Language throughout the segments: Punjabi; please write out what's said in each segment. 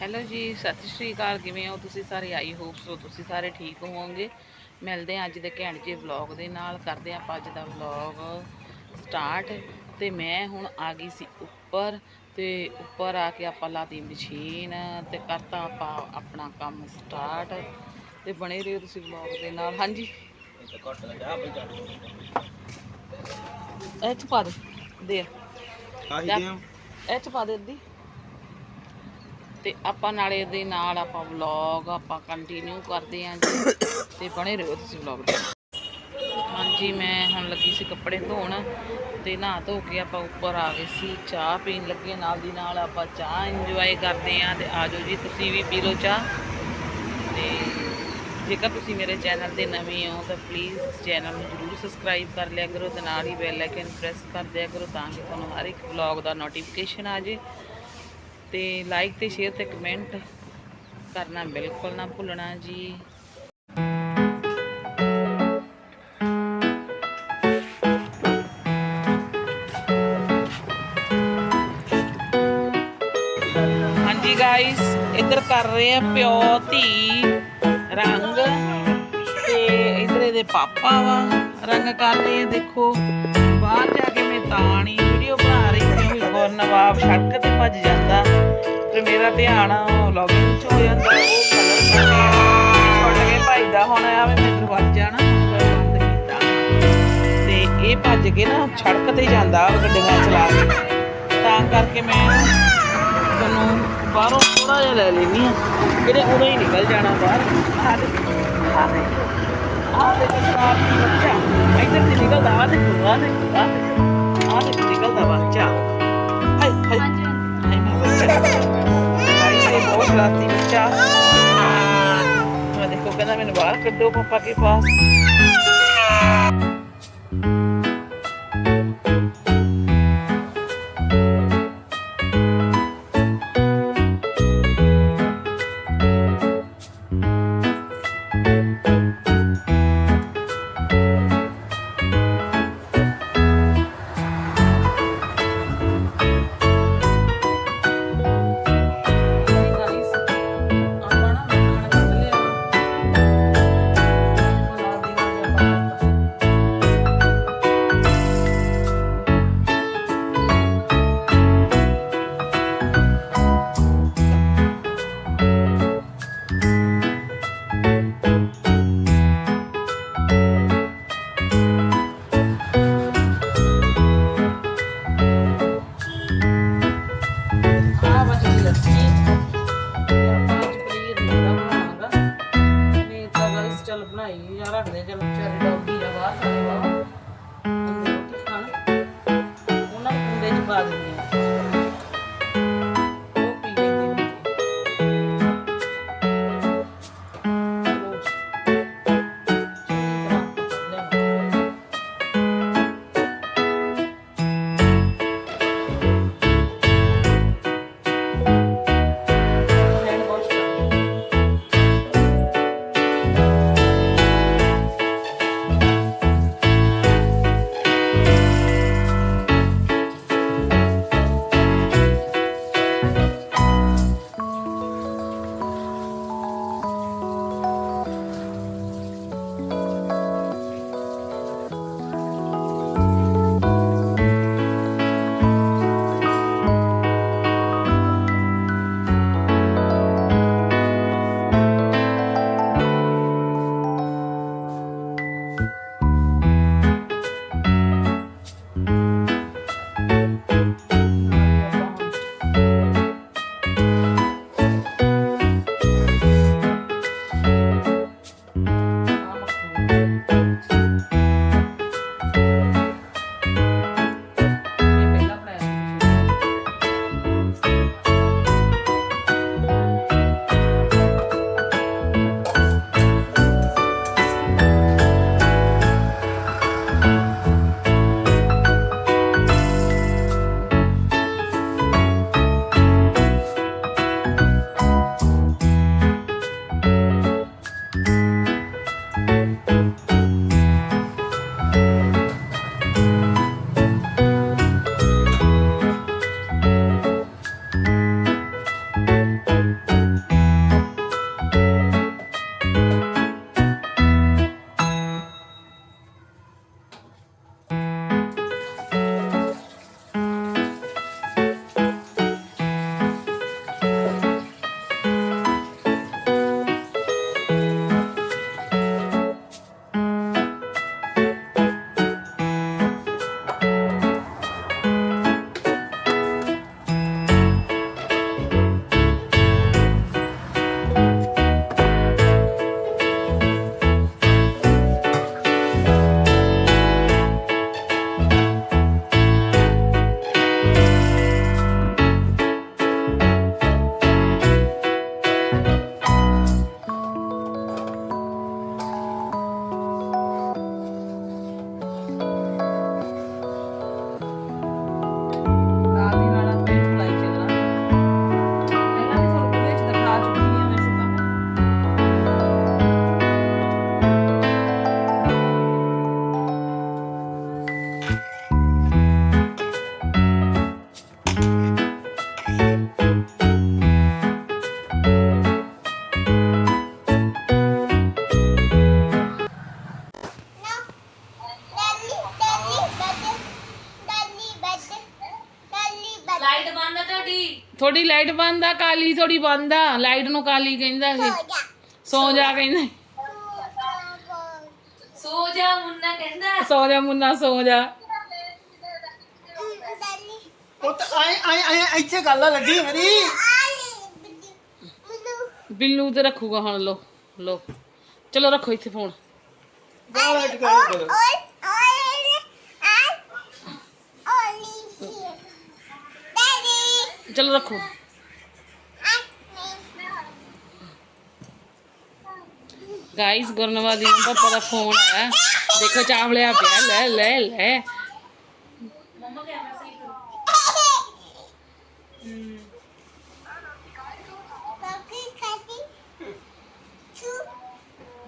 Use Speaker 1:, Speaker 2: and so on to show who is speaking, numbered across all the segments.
Speaker 1: ਹੈਲੋ ਜੀ ਸਤਿ ਸ਼੍ਰੀ ਅਕਾਲ ਕਿਵੇਂ ਹੋ? ਤੁਸੀਂ ਸਾਰੇ ਆਈ ਹੋਪ ਸੋ ਤੁਸੀਂ ਸਾਰੇ ਠੀਕ ਹੋਵੋਗੇ? ਮਿਲਦੇ ਹਾਂ ਅੱਜ ਦੇ ਘੈਂਟ ਜਿਹੇ ਵਲੌਗ ਦੇ ਨਾਲ ਕਰਦੇ ਆਪਾਂ ਅੱਜ ਦਾ ਵਲੌਗ ਸਟਾਰਟ ਤੇ ਮੈਂ ਹੁਣ ਆ ਗਈ ਸੀ ਉੱਪਰ ਤੇ ਉੱਪਰ ਆ ਕੇ ਆਪਾਂ ਲਾਤੀ ਮਸ਼ੀਨ ਤੇ ਕਰਤਾ ਆਪਾਂ ਆਪਣਾ ਕੰਮ ਸਟਾਰਟ ਤੇ ਬਣੇ ਰਹੋ ਤੁਸੀਂ ਵਲੌਗ ਦੇ ਨਾਲ। ਹਾਂਜੀ। ਇਹ ਚ ਪਾ ਦੇ ਦੇ।
Speaker 2: ਆਹੀ
Speaker 1: ਜਾ।
Speaker 2: ਦੇ
Speaker 1: ਇਹ ਚ ਪਾ ਦੇ ਅੱਧੀ। ਤੇ ਆਪਾਂ ਨਾਲੇ ਦੇ ਨਾਲ ਆਪਾਂ ਵਲੌਗ ਆਪਾਂ ਕੰਟੀਨਿਊ ਕਰਦੇ ਆਂ ਜੀ ਤੇ ਬਣੇ ਰਹੋ ਤੁਸੀਂ ਵਲੌਗ ਦੇ। ਹਾਂਜੀ ਮੈਂ ਹੁਣ ਲੱਗੀ ਸੀ ਕੱਪੜੇ ਧੋਣ ਤੇ ਨਹਾ ਧੋ ਕੇ ਆਪਾਂ ਉੱਪਰ ਆ ਗਏ ਸੀ। ਚਾਹ ਪੀਣ ਲੱਗੇ ਨਾਲ ਦੀ ਨਾਲ ਆਪਾਂ ਚਾਹ ਇੰਜੋਏ ਕਰਦੇ ਆਂ ਤੇ ਆਜੋ ਜੀ ਤੁਸੀਂ ਵੀ ਪੀ ਲਓ ਚਾਹ। ਤੇ ਜੇਕਰ ਤੁਸੀਂ ਮੇਰੇ ਚੈਨਲ ਤੇ ਨਵੇਂ ਹੋ ਤਾਂ ਪਲੀਜ਼ ਚੈਨਲ ਨੂੰ ਜਰੂਰ ਸਬਸਕ੍ਰਾਈਬ ਕਰ ਲਿਆ ਕਰੋ ਤੇ ਨਾਲ ਹੀ ਬੈਲ ਆਈਕਨ ਪ੍ਰੈਸ ਕਰ ਦਿਆ ਕਰੋ ਤਾਂ ਕਿ ਤੁਹਾਨੂੰ ਹਰ ਇੱਕ ਵਲੌਗ ਦਾ ਨੋਟੀਫਿਕੇਸ਼ਨ ਆ ਜੇ। ਤੇ ਲਾਈਕ ਤੇ ਸ਼ੇਅਰ ਤੇ ਕਮੈਂਟ ਕਰਨਾ ਬਿਲਕੁਲ ਨਾ ਭੁੱਲਣਾ ਜੀ। ਹਾਂਜੀ ਗਾਇਸ ਇੱਧਰ ਕਰ ਰਹੇ ਆ ਪਿਓ ਧੀ ਰੰਗ ਤੇ ਇੱਧਰ ਇਹਦੇ ਪਾਪਾ ਵਾ, ਰੰਗ ਕਰ ਰਹੇ ਆ ਦੇਖੋ। ਬਾਹਰ ਜਾ ਕੇ ਮੈਂ ਤਾਣੀ ਵੀਡੀਓ ਬਣਾ ਰਹੀ ਸੀ ਵੀ ਨਵਾਬ ਸੜਕ ਤੇ ਭੱਜ ਜਾਂਦਾ ਤੇ ਮੇਰਾ ਧਿਆਨ ਲੌਗਿੰਗ ਚ ਹੋ ਜਾਂਦਾ ਉਹ ਕਲਰ ਛੁੱਟ ਕੇ ਭੱਜਦਾ ਹੁਣ ਆ ਵੀ ਮੈਂ ਦਰਵਾਜ਼ਾ ਨਾ ਬੰਦ ਕੀਤਾ। ਤੇ ਇਹ ਭੱਜ ਕੇ ਨਾ ਸੜਕ ਤੇ ਜਾਂਦਾ ਗੱਡੀਆਂ ਚਲਾ ਕੇ। ਤਾਂ ਕਰਕੇ ਮੈਂ ਤੁਹਾਨੂੰ ਬਾਹਰੋਂ ਥੋੜਾ ਜਿਹਾ ਲੈ ਲੈਣੀ ਆ ਜਿਹੜੇ ਉਦੋਂ ਹੀ ਨਿਕਲ ਜਾਣਾ ਬਾਹਰ। ਆਹ ਦੇ ਆਹ ਦੇ ਆਹ ਦੇ ਬੱਚਾ। ਇੱਧਰ ਤੇ ਨਿਕਲਦਾ ਆ ਦੇ ਆ ਦੇ ਆਹ ਦੇ ਨਿਕਲਦਾ ਬੱਚਾ। ਹਾਏ ਹਾਏ। ਹਾਏ ਮੇਰਾ ਬੱਚਾ। ਭਾਈ ਸੇ ਬਹੁਤ ਮੈਂ ਦੇਖੋ ਕਹਿੰਦਾ ਮੈਨੂੰ ਬਾਹਰ ਕੱਢੋ ਪਾਪਾ ਕੇ ਪਾਸ। ਤੁਹਾਡੀ? ਲਾਈਟ ਬੰਦ ਆ ਕਾਲੀ ਥੋੜੀ ਬੰਦ ਆ। ਲਾਈਟ ਨੂੰ ਕਾਲੀ ਕਹਿੰਦਾ ਇਹ ਸੌ ਜਾ। ਕਹਿੰਦਾ
Speaker 2: ਸੋ। ਜਾ ਮੁੰਨਾ ਕਹਿੰਦਾ।
Speaker 1: ਸੌ ਜਾ ਮੁੰਨਾ ਸੌ ਜਾ।
Speaker 3: ਉਹ ਤਾਂ ਆਏ ਆਏ ਆਏ ਇੱਥੇ ਗੱਲ ਆ ਲੱਗੀ ਮੇਰੀ।
Speaker 1: ਬਿੱਲੂ ਤੇ ਰੱਖੂਗਾ ਹੁਣ ਲੋ ਲੋ ਚਲੋ ਰੱਖੋ ਇੱਥੇ ਫੋਨ
Speaker 3: ਬਾਹਰ ਇੱਕ ਗੱਲ
Speaker 1: ਚਲੋ ਰੱਖੋ ਗਾਇਸ ਗੁਰਨਵਾ ਦੀ ਪਾਪਾ ਦਾ ਫੋਨ ਹੈ ਦੇਖੋ ਚਾਵਲਿਆ ਪਿਆ ਲੈ ਲੈ ਲੈ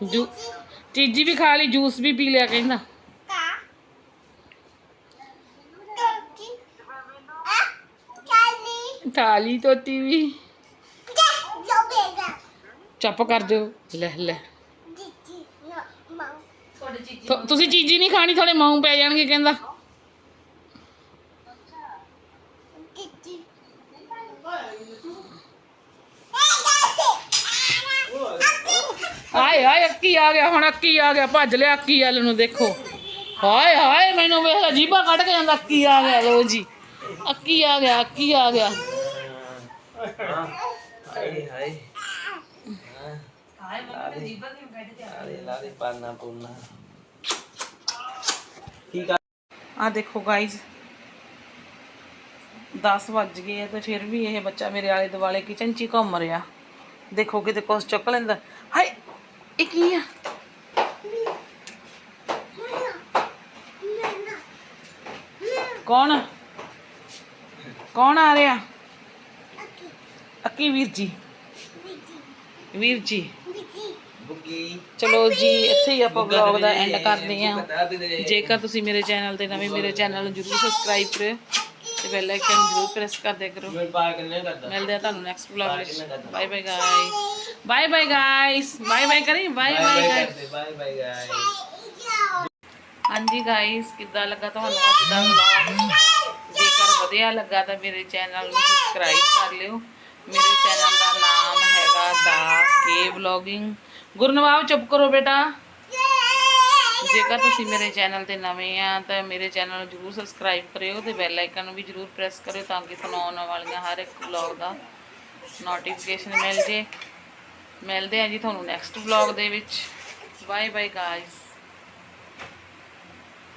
Speaker 1: ਜੂ ਚੀਜੀ ਵੀ ਖਾ ਲਈ ਜੂਸ ਵੀ ਪੀ ਲਿਆ ਕਹਿੰਦਾ ਥਾਲੀ ਤੋਤੀ ਵੀ। ਚੁੱਪ ਕਰ ਦਿਓ ਲੈ ਲੈ। ਤੁ- ਤੁਸੀਂ ਚੀਜੀ ਨਹੀਂ ਖਾਣੀ ਥੋੜੇ ਮੂੰਹ ਪੈ ਜਾਣਗੇ ਕਹਿੰਦਾ। ਹਾਏ ਹਾਏ ਅੱਕੀ ਆ ਗਿਆ ਹੁਣ ਅੱਕੀ ਆ ਗਿਆ ਭੱਜ ਲਿਆ ਅੱਕੀ ਵੱਲ ਨੂੰ ਦੇਖੋ। ਹਾਏ ਹਾਏ ਮੈਨੂੰ ਵੇਖ ਜੀਭਾ ਕੱਢ ਕੇ ਜਾਂਦਾ ਅੱਕੀ ਆ ਗਿਆ ਲੋ ਜੀ। ਅੱਕੀ ਆ ਗਿਆ ਅੱਕੀ ਆ ਗਿਆ।
Speaker 4: ਹਾਏ ਹਾਏ
Speaker 2: ਹਾਏ ਮੰਮਾ ਨੇ ਜੀਬਾ ਕਿਉਂ ਕੱਢ ਕੇ
Speaker 4: ਆਰੇ ਲਾਰੇ ਪਾਨਾ ਪੁੰਨਾ ਕੀ ਕਰ
Speaker 1: ਆ ਦੇਖੋ ਗਾਇਜ਼ 10 ਵੱਜ ਗਏ ਆ ਤੇ ਫਿਰ ਵੀ ਇਹ ਬੱਚਾ ਮੇਰੇ ਆਲੇ ਦੁਆਲੇ ਕਿਚਨ 'ਚ ਹੀ ਘੁੰਮ ਰਿਹਾ ਦੇਖੋ ਕਿਤੇ ਕੁਛ ਚੁੱਕ ਲੈਂਦਾ ਹਾਏ ਇਹ ਕੀ ਆ ਕੌਣ ਕੌਣ ਆ ਰਿਹਾ ਅੱਕੀ ਵੀਰ ਜੀ? ਵੀਰ ਜੀ।
Speaker 4: ਬੁੱਗੀ।
Speaker 1: ਚਲੋ ਜੀ ਇੱਥੇ ਹੀ ਆਪਾਂ ਵਲੌਗ ਦਾ ਐਂਡ ਕਰਦੇ ਹਾਂ। ਜੇਕਰ ਤੁਸੀਂ ਮੇਰੇ ਚੈਨਲ ਤੇ ਨਵੇਂ ਮੇਰੇ ਚੈਨਲ ਨੂੰ ਜਰੂਰ ਸਬਸਕ੍ਰਾਈਬ ਕਰਿਓ ਤੇ ਬੈਲ ਆਈਕਨ ਜਰੂਰ ਪ੍ਰੈਸ ਕਰ ਦਿਆ ਕਰੋ। ਮਿਲਦੇ ਆ ਤੁਹਾਨੂੰ ਨੈਕਸਟ ਵਲੌਗ ਵਿੱਚ। Bye bye guys bye bye guys bye bye ਕਰੀ? Bye bye guys
Speaker 4: bye bye guys
Speaker 1: ਹਾਂਜੀ ਗਾਇਸ ਕਿੱਦਾਂ ਲੱਗਾ ਤੁਹਾਨੂੰ ਅੱਜ ਦਾ ਵਲੌਗ ਜੇਕਰ ਵਧੀਆ ਲੱਗਾ ਤਾਂ ਮੇਰੇ ਚੈਨਲ ਨੂੰ ਸਬਸਕ੍ਰਾਈਬ ਕਰ ਲਿਓ। ਮੇਰੇ ਚੈਨਲ ਦਾ ਨਾਮ ਹੈਗਾ ਦਾ ਕੇ ਵਲੌਗਿੰਗ। ਗੁਰਨਵਾਬ, ਚੁੱਪ ਕਰੋ ਬੇਟਾ। ਜੇਕਰ ਤੁਸੀਂ ਮੇਰੇ ਚੈਨਲ ਤੇ ਨਵੇਂ ਆ, ਤਾਂ ਮੇਰੇ ਚੈਨਲ ਨੂੰ ਜਰੂਰ ਸਬਸਕ੍ਰਾਈਬ ਕਰਿਓ ਤੇ ਬੈਲ ਆਈਕਨ ਨੂੰ ਵੀ ਜਰੂਰ ਪ੍ਰੈਸ ਕਰਿਓ ਤਾਂ ਕਿ ਤੁਹਾਨੂੰ ਆਉਣ ਵਾਲੀਆਂ ਹਰ ਇੱਕ ਵਲੌਗ ਦਾ ਨੋਟੀਫਿਕੇਸ਼ਨ ਮਿਲ ਜੇ। ਮਿਲਦੇ ਆ ਜੀ ਤੁਹਾਨੂੰ ਨੈਕਸਟ ਵਲੌਗ ਦੇ ਵਿੱਚ। Bye bye guys